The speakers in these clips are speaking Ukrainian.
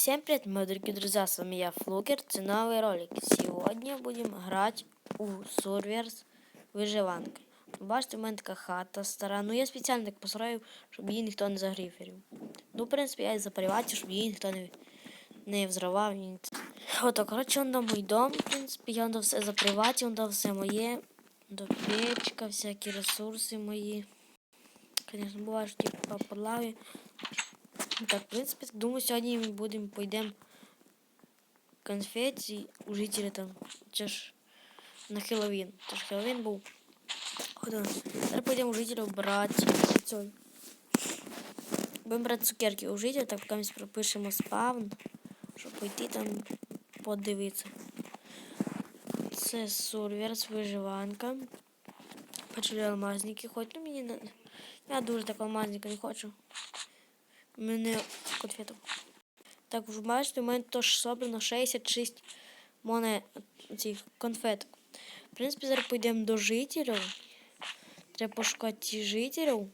Всем привет, мои дорогие друзья, с вами я, Флукер, это новый ролик. Сегодня будем играть у Сурверс виживанки. Бачите, у мене така хата стара. Ну я спеціально так построїв, щоб її ніхто не загриферів. Ну, в принципі, я і за приваті, щоб її ніхто не, не взривав. Ні. Ото, коротше, он дав мій дом, в принципі, я он дав все за приваті, он дав все моє. До печка, всякі ресурси мої. Звісно, буває, що тільки по. Ну Так, в принципе, думаю, сьогодні ми будемо пойдемо конфеті у жителя там. Це ж на Хеллоуін. Це ж Хеллоуін був. Зараз пойдемо у жителя брати цей. Будемо брати цукерки у жителя, так поки ми пропишемо спавн, щоб пойти там подивитися. Це сурверс, виживанка. Почали алмазники, хоч ну мені не. Я дуже так алмазника не хочу. Мене конфету. Так, бачите, у мене теж собрано 66 монет цих конфеток. В принципі, зараз підемо до жителів. Треба пошукати жителів.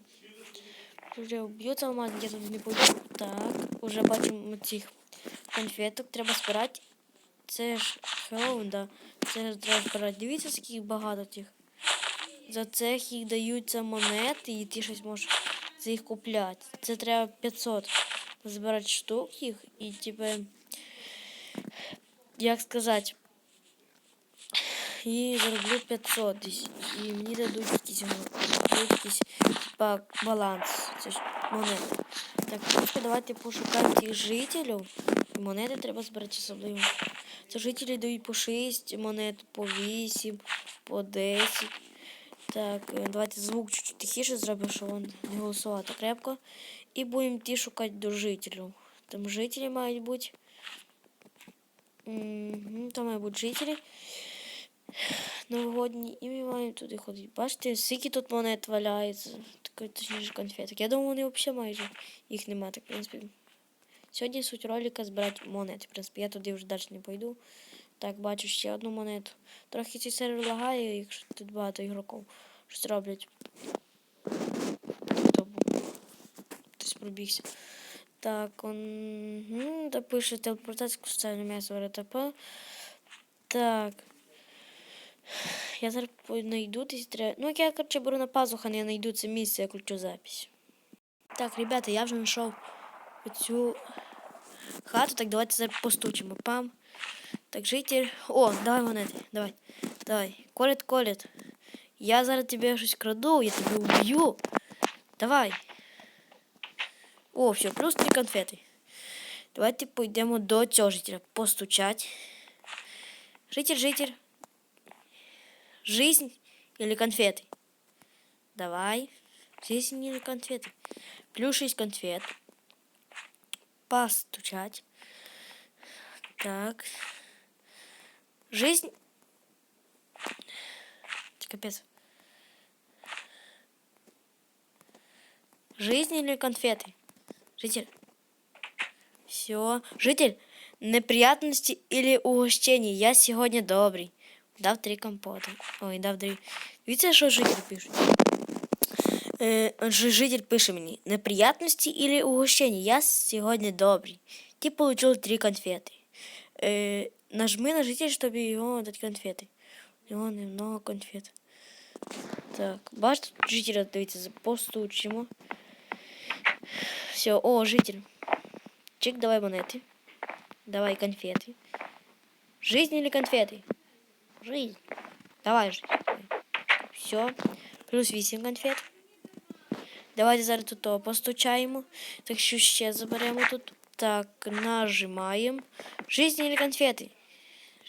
Вже вб'ються алмаз, я тут не буду. Так, вже бачимо цих конфеток. Треба збирати. Це ж Хеллоуін, да. Це ж треба збирати. Дивіться, скільки багато тих. За це їх даються монети, і ти щось можеш за їх купляти. Це треба 500 збирати штук їх і типу, як сказати, і зароблю 500 десь. І мені дадуть якийсь, дадуть типа, баланс. Це ж монети. Так, тепер давайте пошукаємо тих жителів. Монети треба збирати особливо. Це жителі дають по 6 монет, по 8, по 10. Так, е, давайте звук тихіше зробимо, щоб він не голосував так крепко. І будемо ті шукати до жителів. Там жителі мають бути. Там мають бути жителі новогодні. І ми маємо туди ходити. Бачите, скільки тут монет валяється. Такої точніше конфеток. Я думаю, вони взагалі майже їх немає. Так, в принципі. Сьогодні суть ролика збирати монети. В принципі, я туди вже далі не пойду. Так, бачу ще одну монету. Трохи цей сервер лагає, якщо тут багато ігроків щось роблять. Хто був? Хтось. Так, он допише телепортацію соціальне м'ясо РТП. Так. Я зараз знайду десь треба. Ну, я, короче, беру на пазуха, не знайду це місце, я включу запись. Так, ребята, я вже знайшов оцю хату, так давайте зараз постучимо. Пам. Так, житель. О, давай монети, давай. Давай. Колет, колет. Я зараз тебе щось краду, я тебе уб'ю. Давай. О, все, плюс три конфети. Давайте пойдемо до цього жителя. Постучать. Житель, житель. Жизнь или конфеты? Давай. Жизнь или конфеты? Плюс 6 конфет. Постучать. Так. Жизнь. Капец. Жизнь или конфеты? Житель. Все. Житель. Неприятности или угощения. Я сегодня добрый. Дав три компоти. Ой, дав три. Дивіться, що житель пише. Е, житель пише мені. Неприятности или угощения. Я сьогодні добрий. Ти получил три конфети. Е, нажми на житель, щоб його дати конфети. У нього немного конфет. Так, бачите, жителя, дивіться, постучимо. Все, о, житель. Чик, давай монети. Давай конфети. Жизнь или конфеты? Жизнь. Давай же. Все. Плюс 8 конфет. Давайте зараз тут постучаємо. Так що ще заберемо тут. Так, нажимаємо. Жизнь или конфеты?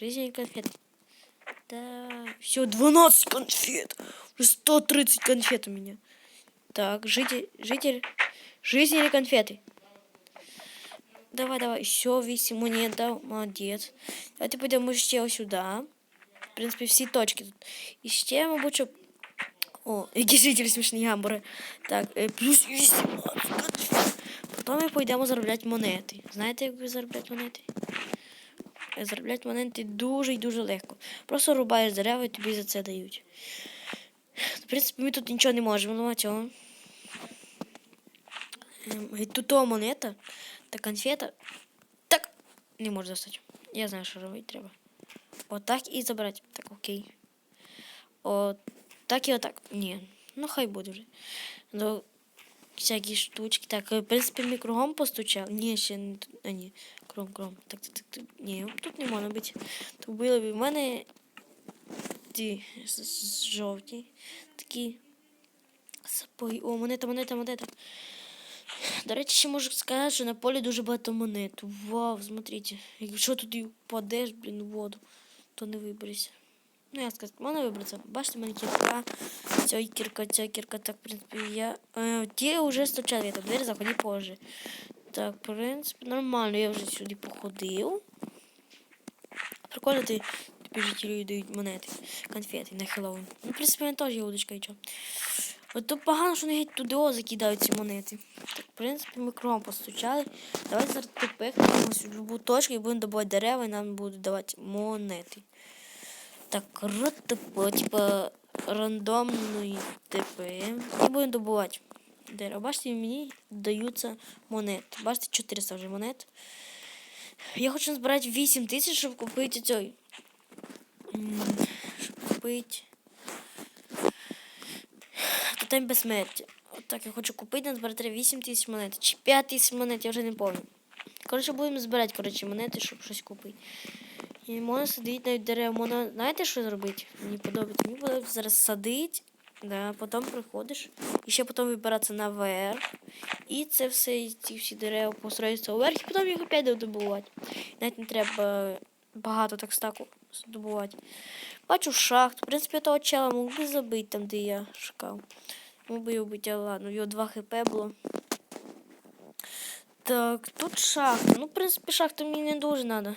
Жизнь или конфеты? Да. Все, 12 конфет. Уже 130 конфет у меня. Так, житель, житель. Жизнь или конфеты? Давай, давай. Все, 8 монет, да, молодець. Давайте пойдемо ще сюди. В принципі, всі точки тут. І ще, мабуть. О, які жителі смішні гамбури. Так, е, плюс 18 конфет. Потім ми пойдемо заробляти монети. Знаєте, як заробляти монети? Заробляти монети дуже і дуже легко. Просто рубаєш дерева і тобі за це дають. В принципі, ми тут нічого не можемо, ну а цього. І Тут то монета та конфета. Так, Не можу достати. Я знаю, що робити треба. Отак і забрати. Так, окей. От так і отак. Ні. Ну хай буде вже. Ну, всякі штучки. Так, в принципі, ми кругом постучав. Ні, ще не тут. А, ні. Кром, кром. Так, так, так, так. Ні, тут не можна бути. Тут було б в мене ті жовті. Такі сапоги. О, монета, монета, монета. До речі, ще можу сказати, що на полі дуже багато монет. Вау, смотрите. Якщо туди впадеш, блін, в воду, то не виберешся. Ну, як сказати, можна вибратися. Бачите, в мене кірка, ця кірка, ця кірка, так, в принципі, я... Е, ті вже стучали, я там двері заходи позже. Так, в принципі, нормально, я вже сюди походив. Прикольно ти жителі дають монети, конфети на Хеллоуін. Ну, в принципі, мене теж є удочка і чого. От тут погано, що вони геть туди закидають ці монети. Так, в принципі, ми кругом постучали. Давайте зараз тепер в любу точку і будемо добувати дерева, і нам будуть давати монети. Так, круто, типа рандомної ТП. І будемо добувати дерева. Бачите, мені даються монети. Бачите, 400 вже монет. Я хочу збирати 8 тисяч, щоб купити цей. Щоб купити. Тотем безсмертя. От так я хочу купити, назбирати 8 тисяч монет. Чи 5 тисяч монет, я вже не пам'ятаю. Коротше, будемо збирати коротше, монети, щоб щось купити. І можна садити навіть дерева. Можна, знаєте, що зробити? Мені подобається. Мені подобається зараз садити, да, потім приходиш. І ще потім вибиратися наверх. І це все, і ці всі дерева построюються вверх, і потім їх опять добувати. Навіть не треба багато так стаку здобувати. Бачу шахту. В принципі, того чела мог би забити там, де я шукав. Мог би його бити, але ладно, у нього 2 хп було. Так, тут шахта. Ну, в принципі, шахта мені не дуже треба.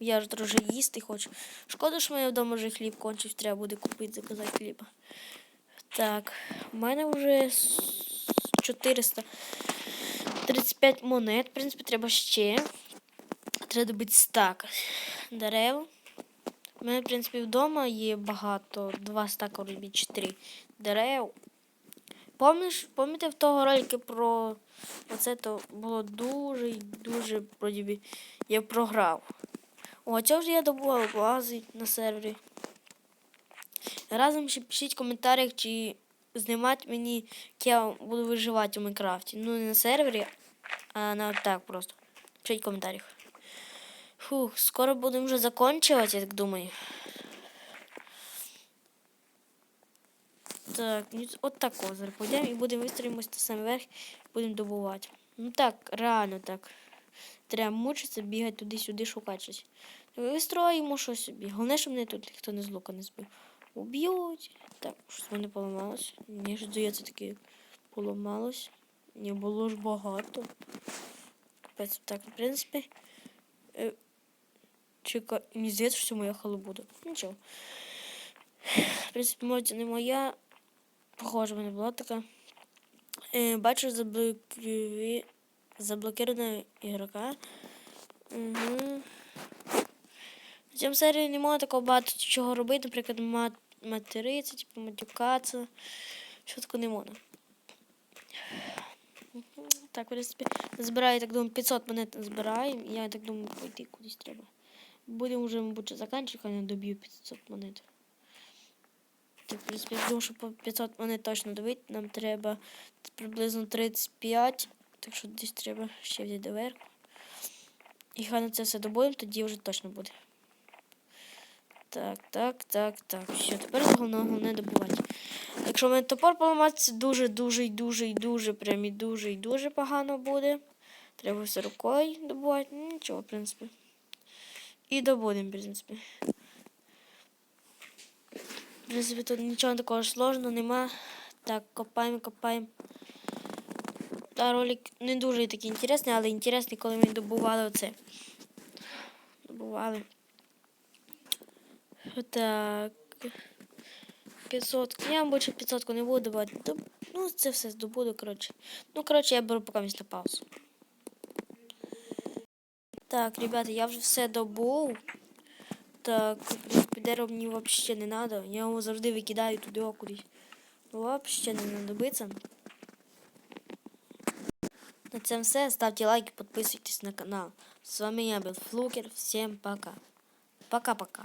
Я ж трохи їсти хочу. Шкода, що в мене вдома вже хліб кончився, треба буде купити, заказати хліба. Так, у мене вже 435 монет. В принципі, треба ще. Треба добити стак дерев. У мене, в принципі, вдома є багато. Два стака робіть, чотири дерев. Помніш, пам'ятаєте в того ролики про оце то було дуже дуже вроді я програв. О, цього ж я добував бази на сервері. Разом ще пишіть в коментарях, чи знімати мені, як я буду виживати у Майнкрафті. Ну, не на сервері, а на так просто. Пишіть в коментарях. Фух, скоро будемо вже закінчувати, я так думаю. Так, от такого зараз пойдемо і будемо вистроїмося на сам верх, будемо добувати. Ну так, реально так. Треба мучитися, бігати туди-сюди, шукати щось. Вистроїмо щось собі. Головне, щоб мене тут ніхто не з лука не збив. Уб'ють. Так, щось в поламалось. Мені ж здається, таке поламалось. Не було ж багато. Капець, так, в принципі. Чека... Мені здається, що це моя халабуда. Нічого. В принципі, може, не моя. Похоже, в мене була така. Е, бачу заблокирую... заблокированого ігрока. Угу. В цьому серії не можна такого багато чого робити, наприклад, мат... материтися, типу матюкатися. Що такого не можна. Так, в принципі, збираю, так думаю, 500 монет збираємо. Я так думаю, пойти кудись треба. Будемо вже, мабуть, заканчувати, коли не доб'ю 500 монет. Так, в принципі, я думаю, що по 500 монет точно добити. Нам треба приблизно 35. Так що десь треба ще взяти доверху. І хай на це все добудемо, тоді вже точно буде. Так, так, так, так. Все, тепер головне, головне добувати. Якщо в мене топор поламатися, дуже, дуже і дуже і дуже, прям і дуже і дуже погано буде. Треба все рукою добувати. Ну, Нічого, в принципі. І добудемо, в принципі. В принципі, тут нічого такого сложного нема. Так, копаємо, копаємо. Та ролик не дуже такий інтересний, але інтересний, коли ми добували оце. Добували. Так. 500. Я більше 500 не буду давати. Ну, це все здобуду, коротше. Ну, коротше, я беру поки на паузу. Так, ребята, я вже все добув. Так, в принципі, дерево мені взагалі не треба. Я його завжди викидаю туди кудись. Взагалі не знадобиться. На цьому все. Ставте лайки, підписуйтесь на канал. З вами я був Флукер. Всім пока. Пока-пока.